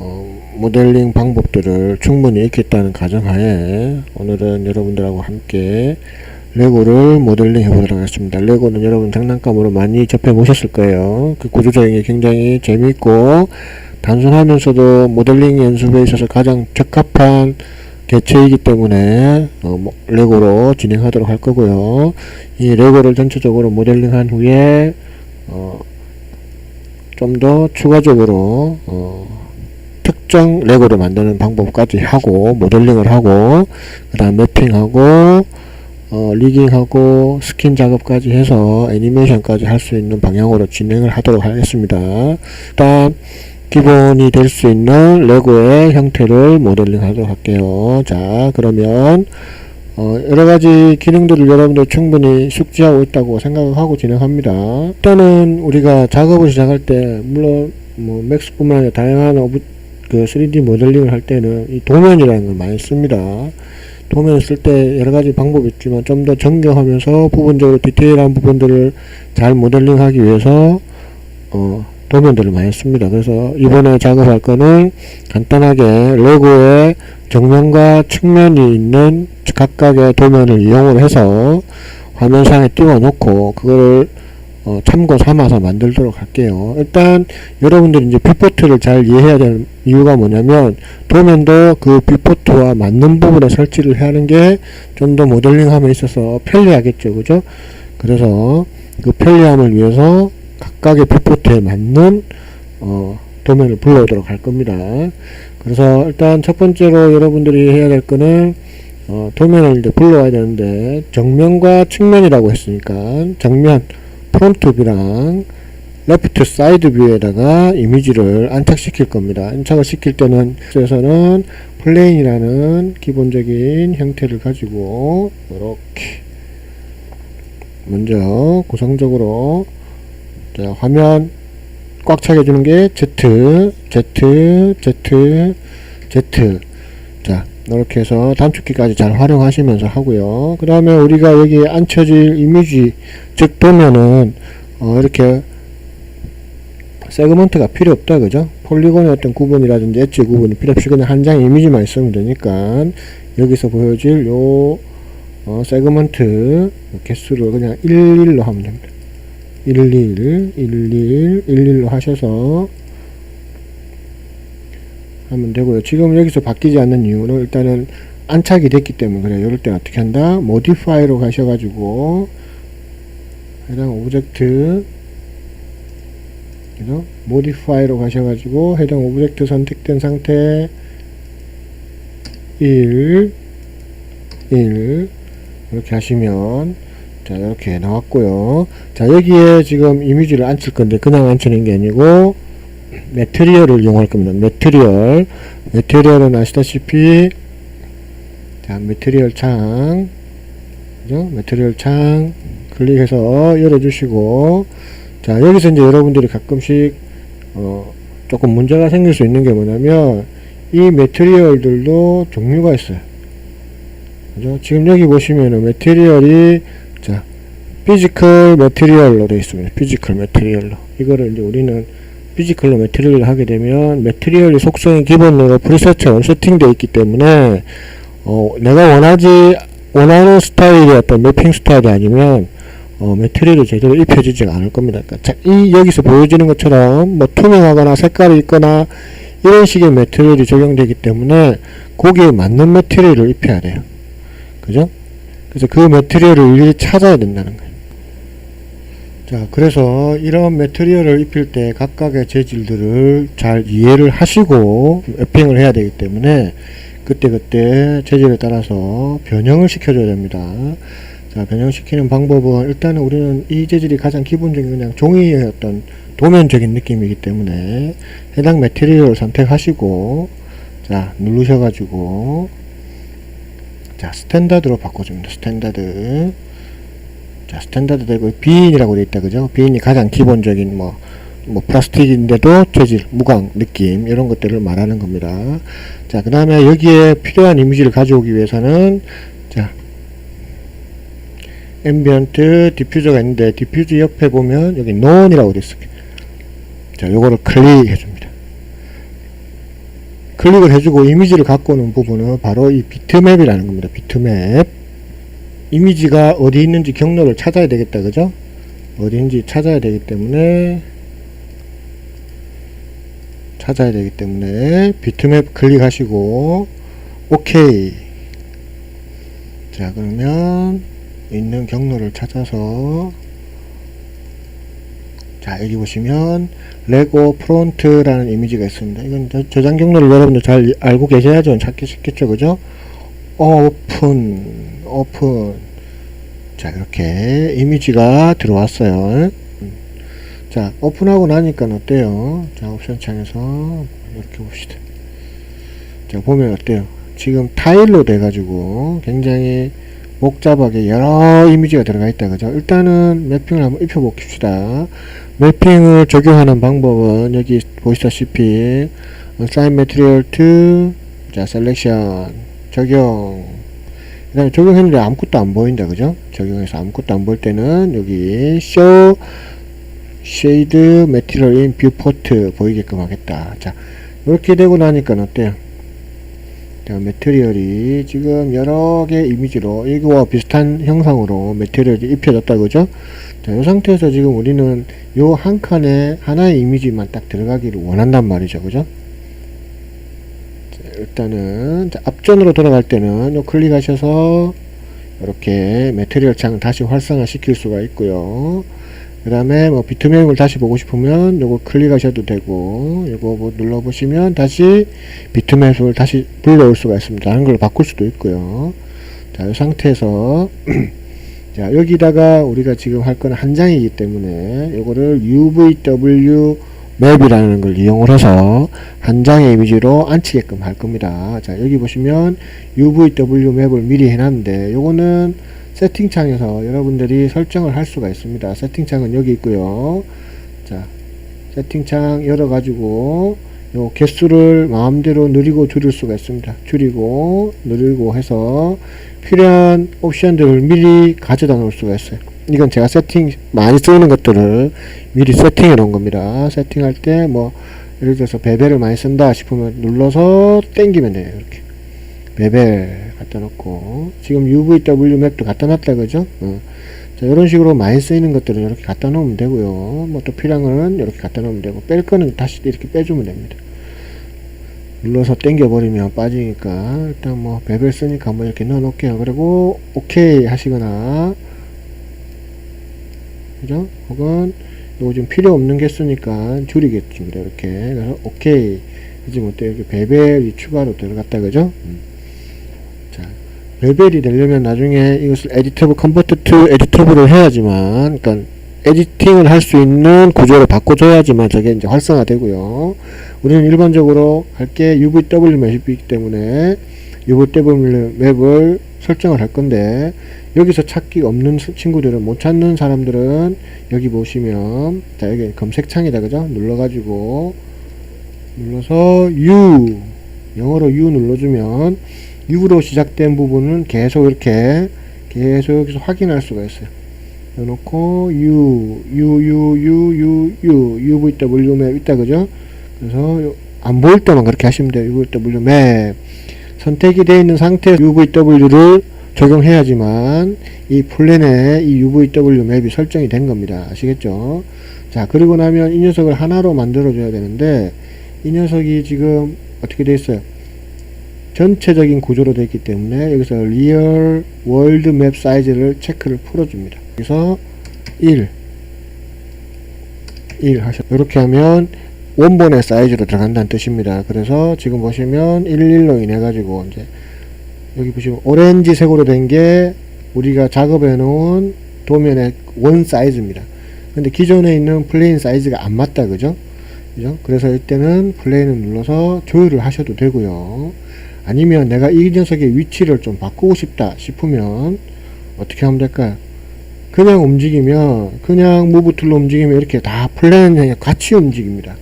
어, 모델링 방법들을 충분히 익혔다는 가정하에 오늘은 여러분들하고 함께 레고를 모델링 해보도록 하겠습니다. 레고는 여러분 장난감으로 많이 접해 보셨을 거예요. 그 구조적인 게 굉장히 재미있고 단순하면서도 모델링 연습에 있어서 가장 적합한 개체이기 때문에 어, 뭐, 레고로 진행하도록 할 거고요. 이 레고를 전체적으로 모델링한 후에 어, 좀 더 추가적으로 어, 특정 레고를 만드는 방법까지 하고 모델링을 하고 그 다음 매핑하고 어, 리깅하고 스킨 작업까지 해서 애니메이션까지 할 수 있는 방향으로 진행을 하도록 하겠습니다. 일단 기본이 될 수 있는 레고의 형태를 모델링 하도록 할게요. 자, 그러면 어, 여러 가지 기능들을 여러분들 충분히 숙지하고 있다고 생각을 하고 진행합니다. 일단은 우리가 작업을 시작할 때 물론 뭐 맥스뿐만 아니라 다양한 오브, 그 3D 모델링을 할 때는 이 도면이라는 걸 많이 씁니다. 도면을 쓸 때 여러 가지 방법이 있지만 좀 더 정교하면서 부분적으로 디테일한 부분들을 잘 모델링하기 위해서 어, 도면들을 많이 씁니다. 그래서 이번에 작업할 거는 간단하게 레고의 정면과 측면이 있는 각각의 도면을 이용을 해서 화면상에 띄워 놓고 그거를 어, 참고 삼아서 만들도록 할게요. 일단 여러분들이 이제 뷰포트를 잘 이해해야 되는 이유가 뭐냐면 도면도 그 뷰포트와 맞는 부분에 설치를 하는 게 좀 더 모델링함에 있어서 편리하겠죠, 그죠? 그래서 그 편리함을 위해서 각각의 뷰포트에 맞는 어, 도면을 불러오도록 할 겁니다. 그래서 일단 첫 번째로 여러분들이 해야 될 거는 어, 도면을 이제 불러와야 되는데 정면과 측면이라고 했으니까 정면 프론트 뷰랑 레프트 사이드 뷰에다가 이미지를 안착시킬 겁니다. 안착을 시킬 때는 에서는 플레인이라는 기본적인 형태를 가지고 이렇게 먼저 구성적으로 자, 화면 꽉 차게 해주는 게 Z, Z, Z, Z. 자, 이렇게 해서 단축키까지 잘 활용하시면서 하고요. 그 다음에 우리가 여기에 앉혀질 이미지, 즉, 도면은, 어, 이렇게, 세그먼트가 필요 없다, 그죠? 폴리곤의 어떤 구분이라든지 엣지 구분이 필요 없이 그냥 한 장의 이미지만 있으면 되니까, 여기서 보여질 요, 어, 세그먼트 개수를 그냥 11로 하면 됩니다. 11, 11, 11로 하셔서 하면 되고요. 지금 여기서 바뀌지 않는 이유는 일단은 안착이 됐기 때문에 그래요. 이럴 때 어떻게 한다? 모디파이로 가셔가지고 해당 오브젝트 그죠? 모디파이로 가셔가지고 해당 오브젝트 선택된 상태 1 1 이렇게 하시면 자 이렇게 나왔고요 자 여기에 지금 이미지를 앉힐 건데 그냥 앉히는 게 아니고 매트리얼을 이용할 겁니다. 매트리얼. 매트리얼은 아시다시피 자 매트리얼 창. 그죠? 매트리얼 창. 클릭해서 열어주시고. 자 여기서 이제 여러분들이 가끔씩 어 조금 문제가 생길 수 있는 게 뭐냐면 이 매트리얼들도 종류가 있어요. 그죠? 지금 여기 보시면은 매트리얼이 자 피지컬 매트리얼로 되어 있습니다. 피지컬 매트리얼로. 이거를 이제 우리는 피지컬로 매트리얼을 하게 되면 매트리얼의 속성이 기본으로 프리셋처럼 세팅되어 있기 때문에 어 내가 원하지 원하는 스타일의 어떤 매핑 스타일이 아니면 어, 매트리얼이 제대로 입혀지지가 않을 겁니다. 그러니까 자, 이 여기서 보여지는 것처럼 뭐 투명하거나 색깔이 있거나 이런 식의 매트리얼이 적용되기 때문에 거기에 맞는 매트리얼을 입혀야 돼요. 그죠? 그래서 그 매트리얼을 찾아야 된다는 거예요. 자, 그래서 이런 매트리얼을 입힐 때 각각의 재질들을 잘 이해를 하시고 랩핑을 해야 되기 때문에 그때그때 재질에 따라서 변형을 시켜줘야 됩니다. 자, 변형시키는 방법은 일단은 우리는 이 재질이 가장 기본적인 그냥 종이의 어떤 도면적인 느낌이기 때문에 해당 매트리얼을 선택하시고 자, 누르셔가지고 자, 스탠다드로 바꿔줍니다. 스탠다드. 자, 스탠다드 되고 비인이라고 되어 있다. 그죠? 비인이 가장 기본적인 뭐, 뭐, 플라스틱인데도 재질, 무광, 느낌, 이런 것들을 말하는 겁니다. 자, 그 다음에 여기에 필요한 이미지를 가져오기 위해서는, 자, 앰비언트 디퓨저가 있는데, 디퓨저 옆에 보면, 여기 논이라고 되어 있어요. 자, 요거를 클릭해 줍니다. 클릭을 해주고 이미지를 갖고 오는 부분은 바로 이 비트맵이라는 겁니다. 비트맵. 이미지가 어디 있는지 경로를 찾아야 되겠다. 그죠? 어디 있는지 찾아야 되기 때문에 찾아야 되기 때문에 비트맵 클릭하시고 오케이. 자, 그러면 있는 경로를 찾아서 자, 여기 보시면 레고 프론트라는 이미지가 있습니다. 이건 저- 저장 경로를 여러분들 잘 알고 계셔야죠. 찾기 쉽겠죠. 그죠? 오픈, 오픈. 자, 이렇게 이미지가 들어왔어요. 음. 자, 오픈하고 나니까 어때요? 자, 옵션 창에서 이렇게 봅시다. 자, 보면 어때요? 지금 타일로 돼 가지고 굉장히 복잡하게 여러 이미지가 들어가 있다. 그죠? 일단은 매핑을 한번 입혀 봅시다. 매핑을 적용하는 방법은 여기 보시다시피 assign material to 자 selection 적용 그 다음에 적용했는데 아무것도 안 보인다 그죠 적용해서 아무것도 안 보일 때는 여기 show shade material in viewport 보이게끔 하겠다 자 이렇게 되고 나니까 어때요 자 메테리얼이 지금 여러 개 이미지로 이거와 비슷한 형상으로 메테리얼이 입혀졌다 그죠 자, 이 상태에서 지금 우리는 요 한 칸에 하나의 이미지만 딱 들어가기를 원한단 말이죠. 그죠? 자, 일단은, 자, 앞전으로 돌아갈 때는 요 클릭하셔서 이렇게 메테리얼 창을 다시 활성화 시킬 수가 있고요. 그 다음에 뭐 비트맵을 다시 보고 싶으면 요거 클릭하셔도 되고, 요거 뭐 눌러보시면 다시 비트맵을 다시 불러올 수가 있습니다. 한글로 바꿀 수도 있고요. 자, 이 상태에서 자 여기다가 우리가 지금 할 거는 한 장이기 때문에 요거를 UVW 맵이라는 걸 이용을 해서 한 장의 이미지로 앉히게끔 할 겁니다. 자 여기 보시면 UVW 맵을 미리 해놨는데 요거는 세팅창에서 여러분들이 설정을 할 수가 있습니다. 세팅창은 여기 있고요. 자 세팅창 열어가지고 요 개수를 마음대로 늘리고 줄일 수가 있습니다. 줄이고 늘리고 해서 필요한 옵션들을 미리 가져다 놓을 수가 있어요. 이건 제가 세팅 많이 쓰는 것들을 미리 세팅해 놓은 겁니다. 세팅할 때 뭐 예를 들어서 베벨을 많이 쓴다 싶으면 눌러서 땡기면 돼요. 이렇게 베벨 갖다 놓고 지금 UVW 맵도 갖다 놨다 그죠? 어. 자 이런 식으로 많이 쓰이는 것들은 이렇게 갖다 놓으면 되고요. 뭐 또 필요한 거는 이렇게 갖다 놓으면 되고 뺄 거는 다시 이렇게 빼주면 됩니다. 눌러서 당겨버리면 빠지니까 일단 뭐 베벨 쓰니까 한번 이렇게 넣어 놓을게요 그리고 오케이 하시거나 그죠? 혹은 요거 좀 필요 없는 개수니까 줄이겠습니다 이렇게. 그래서 오케이. 이제 뭐또 이렇게 베벨이 추가로 들어갔다 그죠? 음. 자 베벨이 되려면 나중에 이것을 에디터블 컨버트 투 에디터블을 해야지만 그러니까 에디팅을 할 수 있는 구조를 바꿔줘야지만 저게 이제 활성화 되고요. 우리는 일반적으로 할 게 UVW 맵이기 때문에 UVW 맵을 설정을 할 건데 여기서 찾기 없는 스- 친구들은 못 찾는 사람들은 여기 보시면 자 여기 검색창이다 그죠? 눌러 가지고 눌러서 U 영어로 U 눌러주면 U로 시작된 부분은 계속 이렇게 계속 여기서 확인할 수가 있어요. 넣어놓고 U U U U U U UVW 맵 있다 그죠? 그래서 요- 안 보일 때만 그렇게 하시면 돼요. UVW 맵 선택이 되어 있는 상태 UVW를 적용해야지만 이 플랜에 이 UVW 맵이 설정이 된 겁니다. 아시겠죠? 자 그리고 나면 이 녀석을 하나로 만들어 줘야 되는데 이 녀석이 지금 어떻게 되어 있어요? 전체적인 구조로 되어 있기 때문에 여기서 리얼 월드 맵 사이즈를 체크를 풀어줍니다. 여기서 1 1 하셔. 이렇게 하면 원본의 사이즈로 들어간다는 뜻입니다. 그래서 지금 보시면 11로 인해 가지고 이제 여기 보시면 오렌지색으로 된 게 우리가 작업해 놓은 도면의 원 사이즈입니다. 근데 기존에 있는 플레인 사이즈가 안 맞다 그죠? 그죠? 그래서 이때는 플레인을 눌러서 조율을 하셔도 되고요. 아니면 내가 이 녀석의 위치를 좀 바꾸고 싶다 싶으면 어떻게 하면 될까요? 그냥 움직이면 그냥 무브 툴로 움직이면 이렇게 다 플랜에 같이 움직입니다.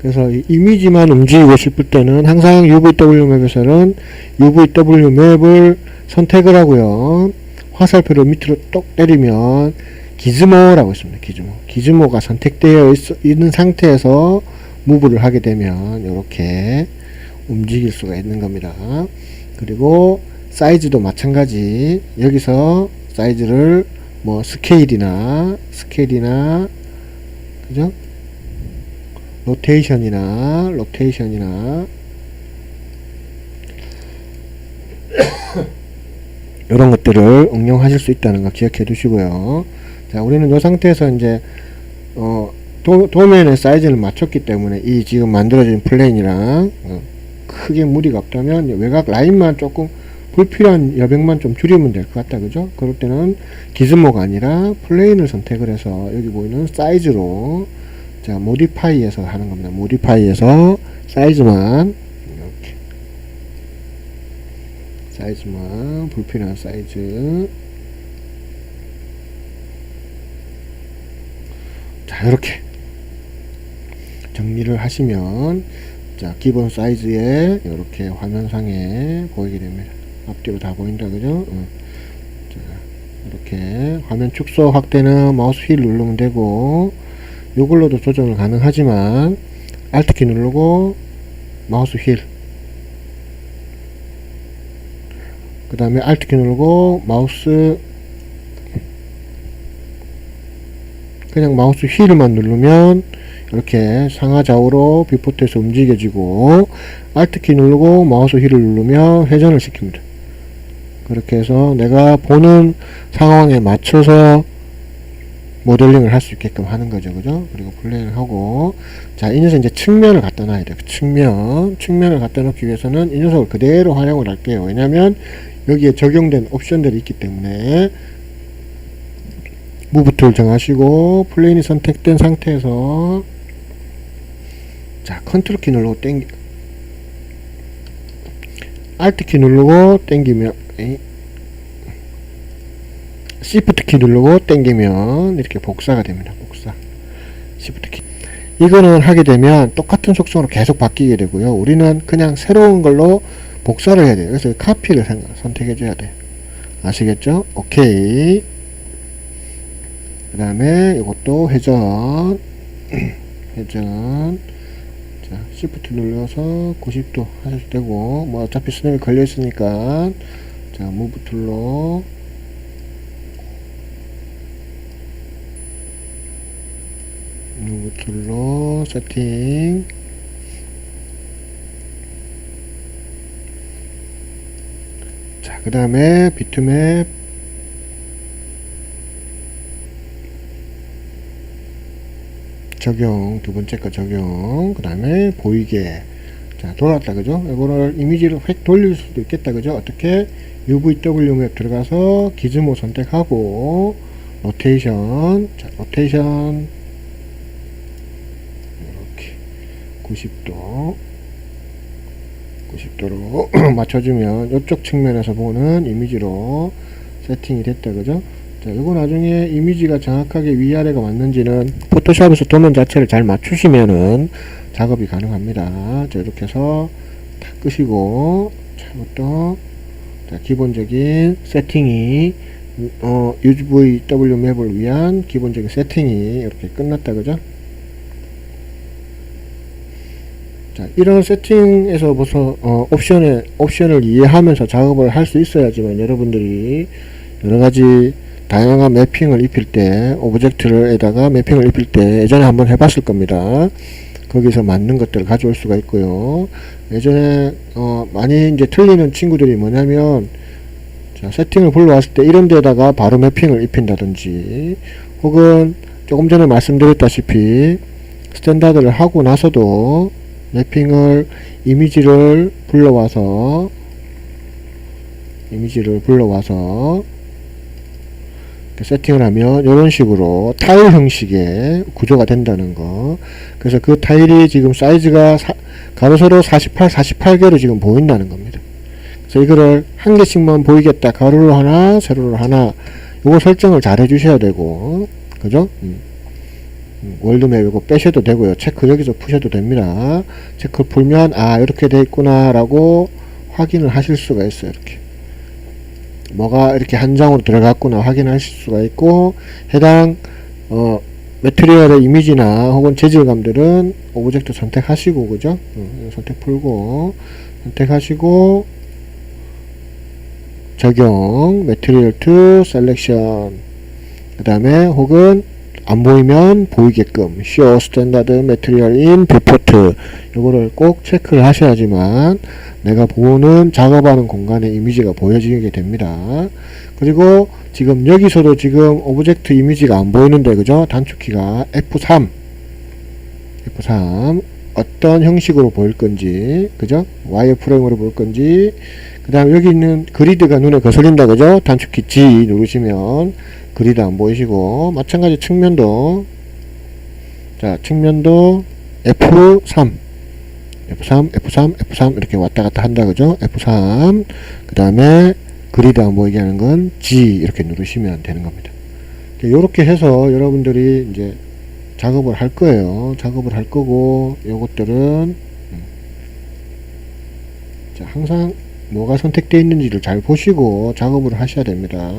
그래서 이 이미지만 움직이고 싶을 때는 항상 UVW 맵에서는 UVW 맵을 선택을 하고요. 화살표를 밑으로 똑 때리면 기즈모라고 있습니다. 기즈모. 기즈모가 선택되어 있, 있는 상태에서 무브를 하게 되면 이렇게 움직일 수가 있는 겁니다. 그리고 사이즈도 마찬가지 여기서 사이즈를 뭐 스케일이나 스케일이나 그죠? 로테이션이나 로테이션이나. 이런 것들을 응용하실 수 있다는 거 기억해 두시고요. 자, 우리는 이 상태에서 이제 어, 도, 도면의 사이즈를 맞췄기 때문에 이 지금 만들어진 플레인이랑 어, 크게 무리가 없다면 외곽 라인만 조금 불필요한 여백만 좀 줄이면 될 것 같다. 그죠? 그럴 때는 기즈모가 아니라 플레인을 선택을 해서 여기 보이는 사이즈로 자 모디파이에서 하는 겁니다. 모디파이에서 사이즈만 이렇게. 사이즈만 불필요한 사이즈 자 이렇게. 정리를 하시면 자 기본 사이즈에 이렇게 화면상에 보이게 됩니다. 앞뒤로 다 보인다 그죠? 어. 자 이렇게 화면 축소 확대는 마우스 휠 누르면 되고 이걸로도 조정을 가능하지만 Alt키 누르고 마우스 휠 그 다음에 Alt키 누르고 마우스 그냥 마우스 휠만 누르면 이렇게 상하좌우로 뷰포트에서 움직여지고 Alt키 누르고 마우스 휠을 누르면 회전을 시킵니다. 그렇게 해서 내가 보는 상황에 맞춰서 모델링을 할 수 있게끔 하는 거죠. 그죠? 그리고 플레이를 하고 자, 이 녀석 이제 측면을 갖다 놔야 돼요. 측면. 측면을 갖다 놓기 위해서는 이 녀석을 그대로 활용을 할게요. 왜냐면 여기에 적용된 옵션들이 있기 때문에 무브 툴 정하시고 플레인이 선택된 상태에서 자 컨트롤 키 누르고 땡기 알트 키 누르고 땡기면 에이, 시프트 키 누르고 땡기면 이렇게 복사가 됩니다. 복사. 시프트 키. 이거는 하게 되면 똑같은 속성으로 계속 바뀌게 되고요. 우리는 그냥 새로운 걸로 복사를 해야 돼요. 그래서 카피를 선택해 줘야 돼요 아시겠죠? 오케이. 그 다음에 이것도 회전. 회전. 자 시프트 눌러서 90도 하셔도 되고 뭐 어차피 스냅이 걸려 있으니까. 자 무브 툴로 툴로 세팅. 자 그 다음에 비트맵. 적용 두 번째 거 적용. 그 다음에 보이게. 자 돌았다 그죠? 이거를 이미지를 획 돌릴 수도 있겠다 그죠? 어떻게? UVW 맵 들어가서 기즈모 선택하고 로테이션. 자 로테이션 이렇게 90도 90도로 맞춰주면 이쪽 측면에서 보는 이미지로 세팅이 됐다 그죠 자, 이거 나중에 이미지가 정확하게 위아래가 맞는지는 포토샵에서 도면 자체를 잘 맞추시면은 작업이 가능합니다. 자, 이렇게 해서 다 끄시고, 자, 이것도, 자, 기본적인 세팅이, 어, UVW 맵을 위한 기본적인 세팅이 이렇게 끝났다, 그죠? 자, 이런 세팅에서 벌써, 어, 옵션에, 옵션을 이해하면서 작업을 할 수 있어야지만 여러분들이 여러 가지 다양한 매핑을 입힐 때 오브젝트를에다가 매핑을 입힐 때 예전에 한번 해봤을 겁니다. 거기서 맞는 것들을 가져올 수가 있고요. 예전에 어 많이 이제 틀리는 친구들이 뭐냐면 자, 세팅을 불러왔을 때 이런 데다가 바로 매핑을 입힌다든지 혹은 조금 전에 말씀드렸다시피 스탠다드를 하고 나서도 매핑을 이미지를 불러와서 이미지를 불러와서 세팅을 하면 이런 식으로 타일 형식의 구조가 된다는 거. 그래서 그 타일이 지금 사이즈가 사, 가로 세로 48 48개로 지금 보인다는 겁니다. 그래서 이거를 한 개씩만 보이겠다. 가로로 하나 세로로 하나. 요거 설정을 잘 해주셔야 되고. 그죠? 음. 음, 월드맵 이거 빼셔도 되고요. 체크 여기서 푸셔도 됩니다. 체크 풀면 아 이렇게 돼 있구나 라고 확인을 하실 수가 있어요 이렇게. 뭐가 이렇게 한 장으로 들어갔구나 확인하실 수가 있고 해당 어 매트리얼의 이미지나 혹은 재질감들은 오브젝트 선택하시고 그죠? 어, 선택 풀고 선택하시고 적용 매트리얼 투 셀렉션. 그 다음에 혹은 안 보이면 보이게끔 show standard material in viewport 요거를 꼭 체크를 하셔야지만 내가 보는 작업하는 공간의 이미지가 보여지게 됩니다. 그리고 지금 여기서도 지금 오브젝트 이미지가 안 보이는데 그죠? 단축키가 F3 F3 어떤 형식으로 보일 건지 그죠? 와이어프레임으로 보일 건지 그 다음 여기 있는 그리드가 눈에 거슬린다 그죠? 단축키 G 누르시면 그리드 안 보이시고 마찬가지 측면도 자 측면도 F3 F3 F3 F3 이렇게 왔다 갔다 한다 그죠? F3 그 다음에 그리드 안 보이게 하는 건 G 이렇게 누르시면 되는 겁니다. 이렇게 해서 여러분들이 이제 작업을 할 거예요. 작업을 할 거고 요것들은 음. 자 항상 뭐가 선택되어 있는지를 잘 보시고 작업을 하셔야 됩니다.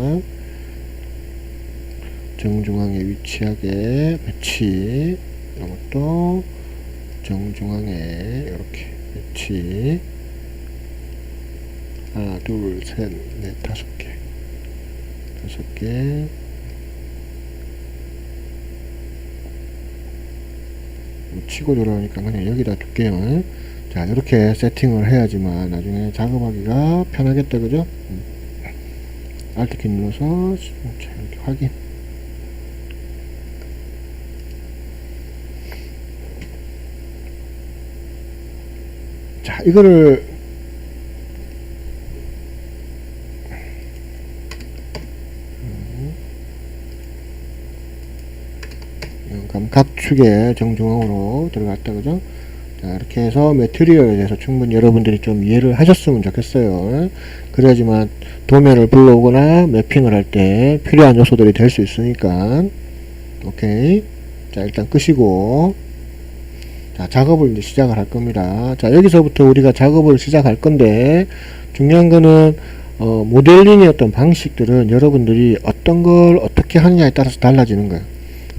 정중앙에 위치하게 배치 이것도 정중앙에 이렇게 배치. 하나 둘셋넷 다섯 개. 다섯 개. 뭐 치고 들어오니까 그냥 여기다 둘게요 자 이렇게 세팅을 해야지만 나중에 작업하기가 편하겠다 그죠? 음. 알트키 눌러서 자, 이렇게 확인. 자 이거를 각축에 정중앙으로 들어갔다 그죠 자 이렇게 해서 매트리얼에 대해서 충분히 여러분들이 좀 이해를 하셨으면 좋겠어요. 그래야지만 도면을 불러오거나 매핑을 할 때 필요한 요소들이 될 수 있으니까. 오케이. 자 일단 끄시고. 자 작업을 이제 시작을 할 겁니다. 자 여기서부터 우리가 작업을 시작할 건데 중요한 거는 어, 모델링의 어떤 방식들은 여러분들이 어떤 걸 어떻게 하느냐에 따라서 달라지는 거예요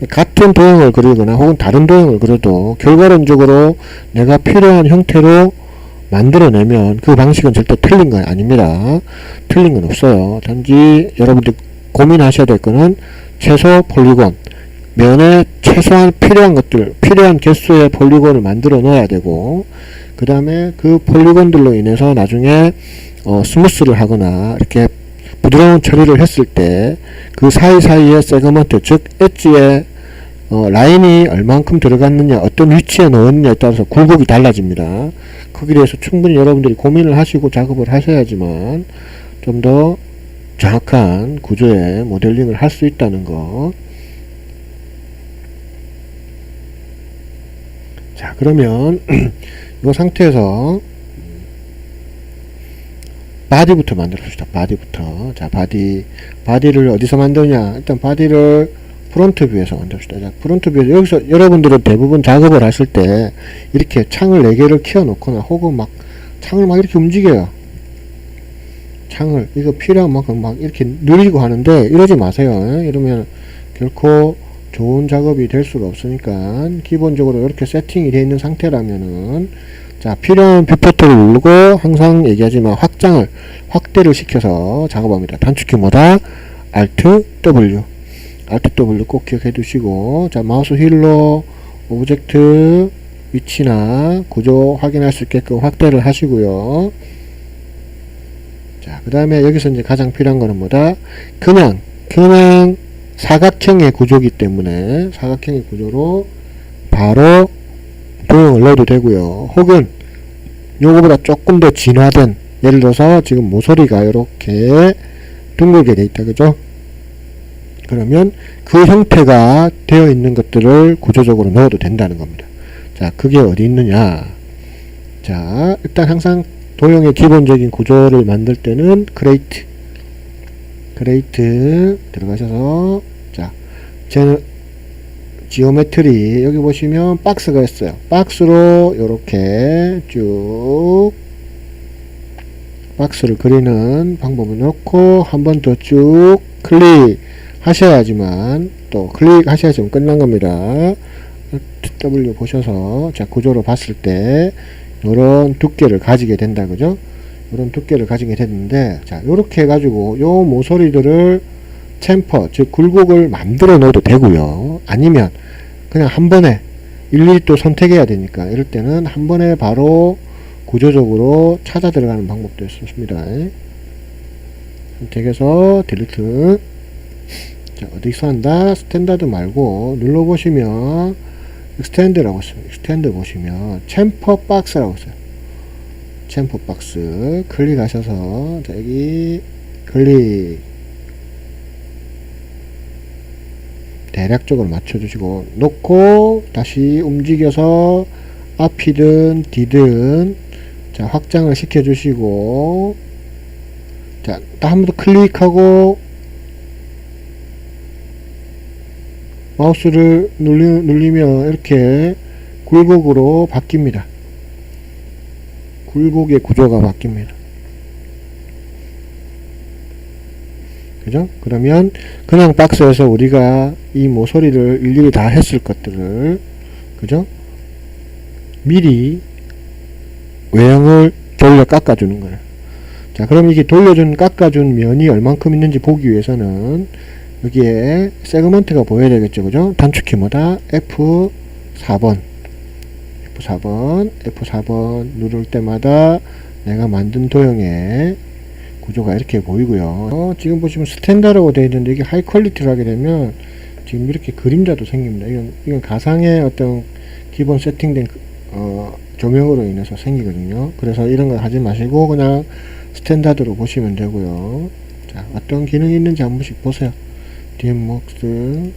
같은 도형을 그리거나 혹은 다른 도형을 그려도 결과론적으로 내가 필요한 형태로 만들어내면 그 방식은 절대 틀린 건 아닙니다. 틀린 건 없어요. 단지 여러분들 고민하셔야 될 거는 최소 폴리곤, 면에 최소한 필요한 것들, 필요한 개수의 폴리곤을 만들어 넣어야 되고, 그 다음에 그 폴리곤들로 인해서 나중에 어, 스무스를 하거나 이렇게 부드러운 처리를 했을 때 그 사이사이의 세그먼트 즉 엣지에 어, 라인이 얼만큼 들어갔느냐 어떤 위치에 넣었느냐에 따라서 굴곡이 달라집니다. 거기에 대해서 충분히 여러분들이 고민을 하시고 작업을 하셔야지만 좀 더 정확한 구조의 모델링을 할 수 있다는 거. 자, 그러면 이 상태에서 바디부터 만들어 봅시다. 바디부터. 자, 바디. 바디를 어디서 만드냐? 일단 바디를 프론트 뷰에서 만듭시다. 자, 프론트 뷰에서 여기서 여러분들은 대부분 작업을 하실 때 이렇게 창을 4개를 키워 놓거나 혹은 막 창을 막 이렇게 움직여요. 창을 이거 필요한 만큼 막 이렇게 늘리고 하는데 이러지 마세요. 이러면 결코 좋은 작업이 될 수가 없으니까 기본적으로 이렇게 세팅이 되어 있는 상태라면은 자 필요한 뷰포트를 누르고 항상 얘기하지만 확장을 확대를 시켜서 작업합니다. 단축키 뭐다? Alt W Alt W 꼭 기억해 두시고 자 마우스 휠로 오브젝트 위치나 구조 확인할 수 있게끔 확대를 하시고요. 자, 그 다음에 여기서 이제 가장 필요한 거는 뭐다? 그냥, 그냥 사각형의 구조기 때문에 사각형의 구조로 바로 도형을 넣어도 되고요. 혹은 요거보다 조금 더 진화된 예를 들어서 지금 모서리가 이렇게 둥글게 돼 있다. 그죠? 그러면 그 형태가 되어 있는 것들을 구조적으로 넣어도 된다는 겁니다. 자, 그게 어디 있느냐? 자, 일단 항상 도형의 기본적인 구조를 만들 때는 크레이트 크레이트 들어가셔서 자, 제 지오메트리 여기 보시면 박스가 있어요. 박스로 이렇게 쭉 박스를 그리는 방법을 넣고 한 번 더 쭉 클릭 하셔야지만 또 클릭 하셔야지만 끝난 겁니다. W 보셔서 자 구조로 봤을 때 이런 두께를 가지게 된다 그죠? 이런 두께를 가지게 됐는데 자 요렇게 해가지고 요 모서리들을 챔퍼 즉 굴곡을 만들어 넣어도 되고요. 아니면 그냥 한 번에 일일이 또 선택해야 되니까 이럴 때는 한 번에 바로 구조적으로 찾아 들어가는 방법도 있습니다. 선택해서 딜리트. 자 어디서 한다? 스탠다드 말고 눌러보시면 스탠드라고 있어요. 스탠드 보시면 챔퍼 박스라고 있어요. 챔퍼 박스 클릭하셔서 자 여기 클릭 대략적으로 맞춰주시고 놓고 다시 움직여서 앞이든 뒤든 자 확장을 시켜주시고 자한 번 더 클릭하고 마우스를 눌리, 눌리면 이렇게 굴곡으로 바뀝니다. 굴곡의 구조가 바뀝니다. 그죠? 그러면 그냥 박스에서 우리가 이 모서리를 일일이 다 했을 것들을 그죠? 미리 외형을 돌려 깎아주는 거예요. 자, 그럼 이게 돌려준 깎아준 면이 얼만큼 있는지 보기 위해서는 여기에 세그먼트가 보여야 되겠죠, 그죠? 단축키 뭐다? F4번. F4번, F4번 누를 때마다 내가 만든 도형의 구조가 이렇게 보이고요. 어, 지금 보시면 스탠다라고 되어 있는데 이게 하이 퀄리티로 하게 되면 지금 이렇게 그림자도 생깁니다. 이건, 이건 가상의 어떤 기본 세팅된 그- 어, 조명으로 인해서 생기거든요. 그래서 이런 거 하지 마시고 그냥 스탠다드로 보시면 되고요. 자, 어떤 기능이 있는지 한 번씩 보세요. DMworks 음.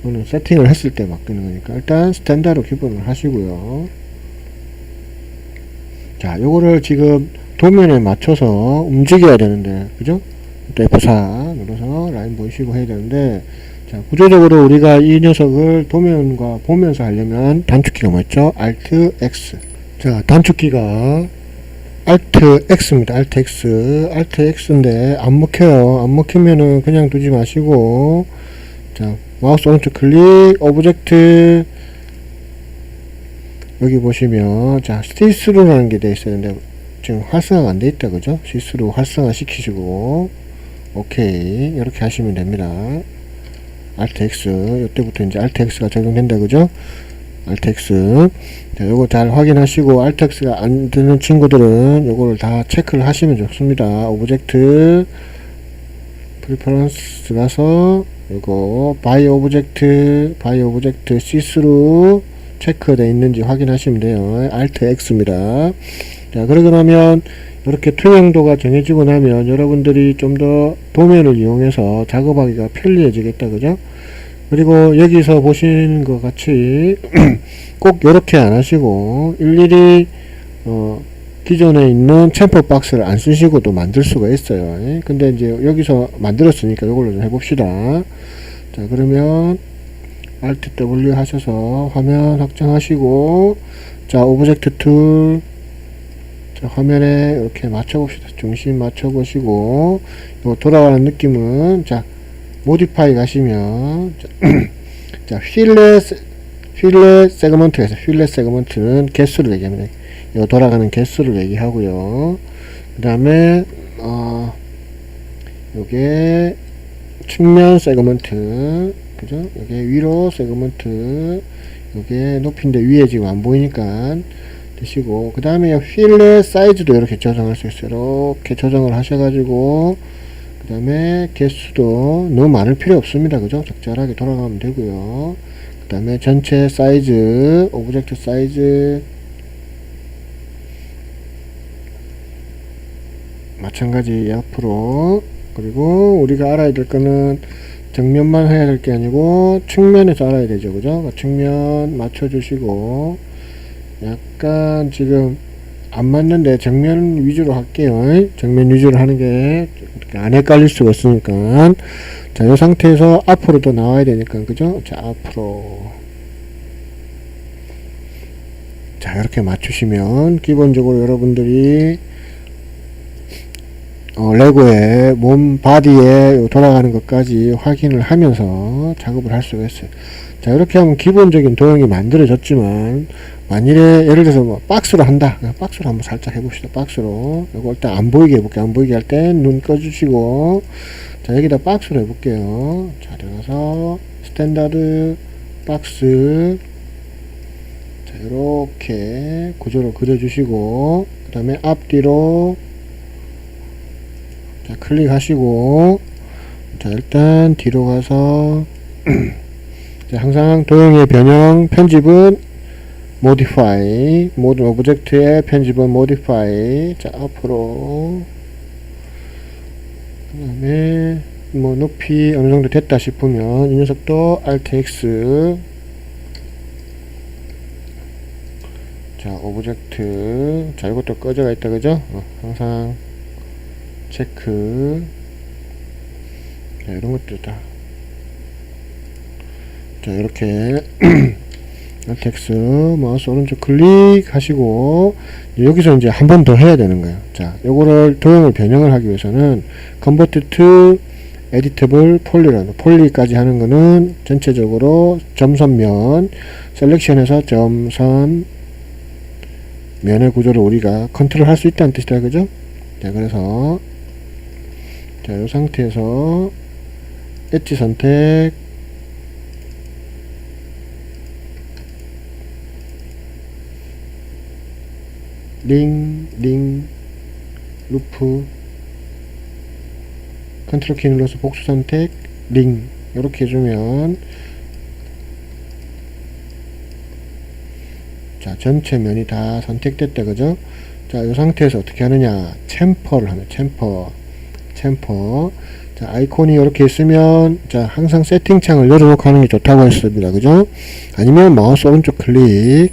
이거는 세팅을 했을 때 바뀌는 거니까 일단 스탠다드 기본을 하시고요. 자, 요거를 지금 도면에 맞춰서 움직여야 되는데, 그죠? 또 F4 눌러서 라인 보이시고 해야 되는데, 자, 구조적으로 우리가 이 녀석을 도면과 보면서 하려면 단축키가 뭐였죠? Alt X. 자, 단축키가 Alt X입니다. Alt X. Alt X인데, 안 먹혀요. 안 먹히면은 그냥 두지 마시고, 자, 마우스 오른쪽 클릭, 오브젝트, 여기 보시면, 자, 시스루라는 게 돼 있었는데, 지금 활성화가 안 돼 있다, 그죠? 시스루 활성화 시키시고, 오케이. 이렇게 하시면 됩니다. Alt X. 이때부터 이제 Alt X가 적용된다, 그죠? Alt X. 자, 요거 잘 확인하시고, Alt X가 안 되는 친구들은 요거를 다 체크를 하시면 좋습니다. 오브젝트, 프리퍼런스 가서, 요거, 바이 오브젝트, 바이 오브젝트, 시스루, 체크되어 있는지 확인하시면 돼요. Alt X입니다. 자, 그러고 나면 이렇게 투명도가 정해지고 나면 여러분들이 좀 더 도면을 이용해서 작업하기가 편리해지겠다, 그죠? 그리고 여기서 보시는 것 같이 꼭 이렇게 안 하시고 일일이 어, 기존에 있는 챔퍼 박스를 안 쓰시고도 만들 수가 있어요. 예? 근데 이제 여기서 만들었으니까 이걸로 좀 해봅시다. 자, 그러면 Alt W 하셔서 화면 확장하시고 자 오브젝트 툴 자, 화면에 이렇게 맞춰봅시다. 중심 맞춰보시고 요 돌아가는 느낌은 자 모디파이 가시면 자, 자 휠렛 휠렛 세그먼트에서 휠렛 세그먼트는 개수를 얘기합니다. 요 돌아가는 개수를 얘기하고요. 그 다음에 어 요게 측면 세그먼트 그죠? 이게 위로 세그먼트 이게 높인데 위에 지금 안 보이니까 드시고 그 다음에 휠의 사이즈도 이렇게 조정할 수 있어요. 이렇게 조정을 하셔가지고 그 다음에 개수도 너무 많을 필요 없습니다. 그죠? 적절하게 돌아가면 되고요. 그 다음에 전체 사이즈 오브젝트 사이즈. 마찬가지 옆으로. 그리고 우리가 알아야 될 거는 정면만 해야 될 게 아니고 측면에서 알아야 되죠. 그죠? 그 측면 맞춰 주시고 약간 지금 안 맞는데 정면 위주로 할게요. 정면 위주로 하는 게 안 헷갈릴 수가 있으니까 자이 상태에서 앞으로도 나와야 되니까. 그죠? 자 앞으로. 자 이렇게 맞추시면 기본적으로 여러분들이 어, 레고의 몸 바디에 돌아가는 것까지 확인을 하면서 작업을 할 수가 있어요. 자 이렇게 하면 기본적인 도형이 만들어졌지만 만일에 예를 들어서 뭐 박스로 한다. 박스로 한번 살짝 해봅시다. 박스로. 이거 일단 안 보이게 해볼게요. 안 보이게 할 때 눈 꺼주시고. 자 여기다 박스로 해볼게요. 자 들어가서 스탠다드 박스. 자 이렇게 구조를 그려주시고 그 다음에 앞뒤로 자 클릭하시고. 자 일단 뒤로 가서 자, 항상 도형의 변형 편집은 modify 모든 오브젝트의 편집은 modify. 자 앞으로. 그 다음에 뭐 높이 어느 정도 됐다 싶으면 이 녀석도 alt x. 자 오브젝트 자 이것도 꺼져가 있다 그죠? 어, 항상 체크 자 이런 것들 다 자 이렇게 텍스 마우스 오른쪽 클릭하시고 여기서 이제 한 번 더 해야 되는 거예요. 자, 요거를 도형을 변형을 하기 위해서는 convert to editable poly라는 폴리까지 하는 거는 전체적으로 점선면 셀렉션에서 점선 면의 구조를 우리가 컨트롤 할 수 있다는 뜻이다 그죠? 자, 그래서 자, 요 상태에서 엣지 선택. 링, 링, 루프, 컨트롤 키 눌러서 복수 선택, 링. 이렇게 해주면 자 전체 면이 다 선택됐다 그죠? 자 이 상태에서 어떻게 하느냐? 챔퍼를 하면 챔퍼 챔퍼. 자 아이콘이 이렇게 있으면 자 항상 세팅창을 열어놓고 하는 게 좋다고 했습니다. 그죠? 아니면 마우스 오른쪽 클릭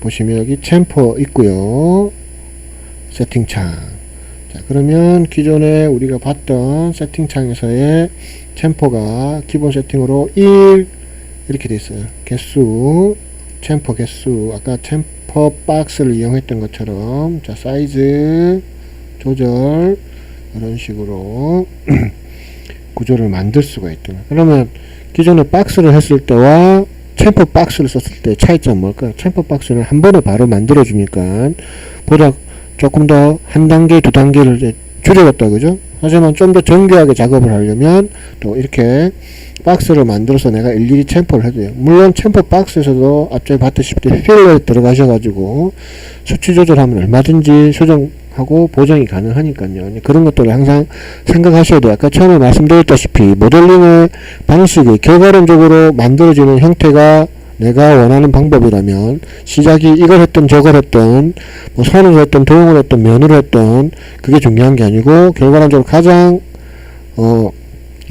보시면 여기 챔퍼 있고요. 세팅창. 자 그러면 기존에 우리가 봤던 세팅창에서의 챔퍼가 기본 세팅으로 1 이렇게 돼 있어요. 개수 챔퍼 개수. 아까 챔퍼 박스를 이용했던 것처럼 자 사이즈 조절 이런 식으로 구조를 만들 수가 있다 그러면 기존에 박스를 했을 때와 챔퍼 박스를 썼을 때 차이점 뭘까요? 챔퍼 박스는 한 번에 바로 만들어 주니까 보다 조금 더 한 단계 두 단계를 줄여갔다 그죠? 하지만 좀 더 정교하게 작업을 하려면 또 이렇게 박스를 만들어서 내가 일일이 챔퍼를 해도 돼요. 물론 챔퍼 박스에서도 앞전에 봤다시피 필러에 들어가셔가지고 수치 조절하면 얼마든지 수정 하고 보정이 가능하니까요. 그런 것들을 항상 생각하셔야 돼요. 아까 처음에 말씀드렸다시피 모델링의 방식이 결과론적으로 만들어지는 형태가 내가 원하는 방법이라면 시작이 이걸 했던 저걸 했던 뭐 선을 했던 도형을 했던 면을 했던 그게 중요한 게 아니고 결과론적으로 가장 어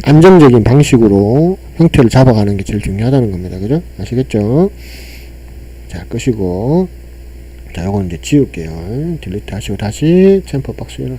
안정적인 방식으로 형태를 잡아가는 게 제일 중요하다는 겁니다. 그죠? 아시겠죠? 자, 끄시고 자, 요거는 이제 지울게요. 딜리트 하시고 다시 챔퍼 박스 열어.